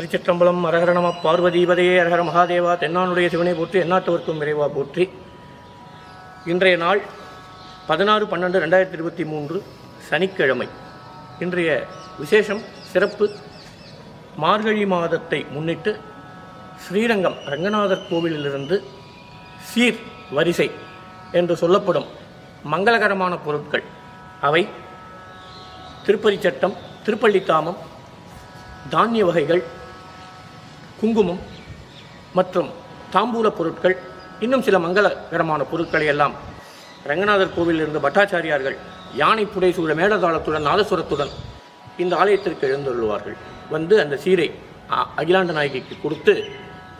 திருச்சிற்றம்பலம் அரஹர நம பார்வதீபதையே அரஹர மகாதேவா தென்னானுடைய சிவனை போற்றி எந்நாட்டவர்க்கும் விரைவா போற்றி. இன்றைய நாள் பதினாறு பன்னெண்டு ரெண்டாயிரத்தி இருபத்தி மூன்று சனிக்கிழமை. இன்றைய விசேஷம் சிறப்பு. மார்கழி மாதத்தை முன்னிட்டு ஸ்ரீரங்கம் ரங்கநாதர் கோவிலிலிருந்து சீர் வரிசை என்று சொல்லப்படும் மங்களகரமான பொருட்கள். அவை திருப்பதி சட்டம் திருப்பள்ளித்தாமம் தானிய வகைகள் குங்குமம் மற்றும் தாம்பூல பொருட்கள் இன்னும் சில மங்களகரமான பொருட்களை எல்லாம் ரங்கநாதர் கோவிலிருந்து பட்டாச்சாரியார்கள் யானை புடைசூழ மேடதாளத்துடன் நாதசுரத்துடன் இந்த ஆலயத்திற்கு எழுந்துள்ளுவார்கள் வந்து அந்த சீரை அகிலாண்ட நாயகிக்கு கொடுத்து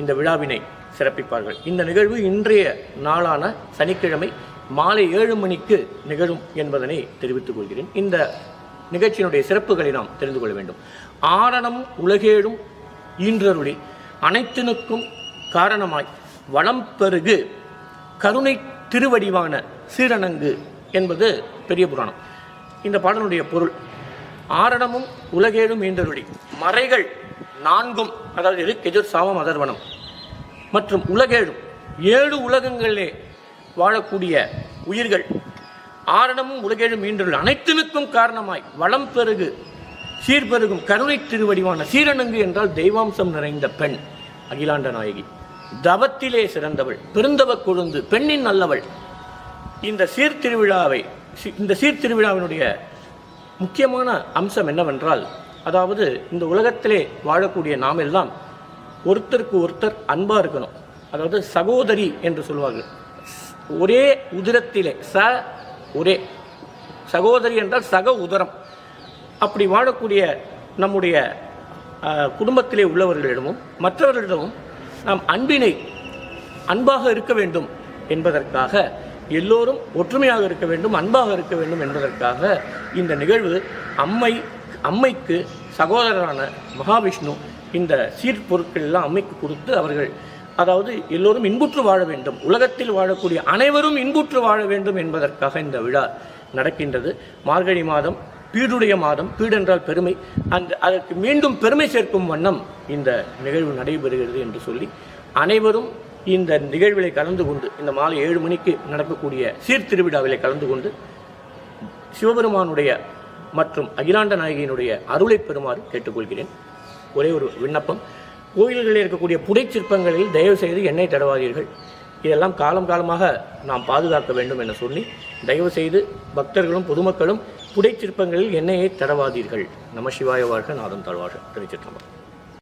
இந்த விழாவினை சிறப்பிப்பார்கள். இந்த நிகழ்வு இன்றைய நாளான சனிக்கிழமை மாலை ஏழு மணிக்கு நிகழும் என்பதனை தெரிவித்துக் கொள்கிறேன். இந்த நிகழ்ச்சியினுடைய சிறப்புகளை நாம் தெரிந்து கொள்ள வேண்டும். ஆரணம் உலகேழும் ஈன்றருளி அனைத்தினுக்கும் காரணமாய் வளம் பெருகு கருணை திருவடிவான சீரணங்கு என்பது பெரிய புராணம். இந்த பாடலுடைய பொருள் ஆரணமும் உலகேழும் ஈன்றருளி மறைகள் நான்கும் அதாவது எது கெஜுர் சாமம் அதர்வனம் மற்றும் உலகேழும் ஏழு உலகங்களிலே வாழக்கூடிய உயிர்கள். ஆரணமும் உலகேழும் ஈன்றருள் அனைத்தினுக்கும் காரணமாய் வளம் பெருகு சீர்பெருகும் கருணை திருவடிவான சீரனங்கு என்றால் தெய்வாம்சம் நிறைந்த பெண். அகிலாண்ட நாயகி. தவத்திலே சிறந்தவள் பெருந்தவ கொழுந்து பெண்ணின் நல்லவள். இந்த சீர்திருவிழாவை இந்த சீர்திருவிழாவினுடைய முக்கியமான அம்சம் என்னவென்றால் அதாவது இந்த உலகத்திலே வாழக்கூடிய நாம் எல்லாம் ஒருத்தருக்கு ஒருத்தர் அன்பாக இருக்கணும். அதாவது சகோதரி என்று சொல்வார்கள். ஒரே உதிரத்திலே ச ஒரே. சகோதரி என்றால் சக உதரம். அப்படி வாழக்கூடிய நம்முடைய குடும்பத்திலே உள்ளவர்களிடமும் மற்றவர்களிடமும் நாம் அன்பினை அன்பாக இருக்க வேண்டும் என்பதற்காக எல்லோரும் ஒற்றுமையாக இருக்க வேண்டும் அன்பாக இருக்க வேண்டும் என்பதற்காக இந்த நிகழ்வு அம்மை அம்மைக்கு சகோதரரான மகாவிஷ்ணு இந்த சீர்பொருட்கள் எல்லாம் அம்மைக்கு கொடுத்து அவர்கள் அதாவது எல்லோரும் இன்புற்று வாழ வேண்டும் உலகத்தில் வாழக்கூடிய அனைவரும் இன்புற்று வாழ வேண்டும் என்பதற்காக இந்த விழா நடக்கின்றது. மார்கழி மாதம் பீடுடைய மாதம் பீடு என்றால் பெருமை. அந்த அதற்கு மீண்டும் பெருமை சேர்க்கும் வண்ணம் இந்த நிகழ்வு நடைபெறுகிறது என்று சொல்லி அனைவரும் இந்த நிகழ்விலை கலந்து கொண்டு இந்த மாலை ஏழு மணிக்கு நடக்கக்கூடிய சீர்திருவிழாவிலே கலந்து கொண்டு சிவபெருமானுடைய மற்றும் அகிலாண்ட நாயகியினுடைய அருளை பெறுமாறு கேட்டுக்கொள்கிறேன். ஒரே ஒரு விண்ணப்பம். கோயில்களில் இருக்கக்கூடிய புடை சிற்பங்களில் தயவு செய்து எண்ணெய் தடவாதீர்கள். இதெல்லாம் காலம் காலமாக நாம் பாதுகாக்க வேண்டும் என சொல்லி தயவு செய்து பக்தர்களும் பொதுமக்களும் புடைச்சிற்பங்களில் என்னையே எண்ணெயை தடவாதீர்கள். நம சிவாய வாழ்க நாதம் தாழ்வாக. திருச்சிற்றம்பலம்.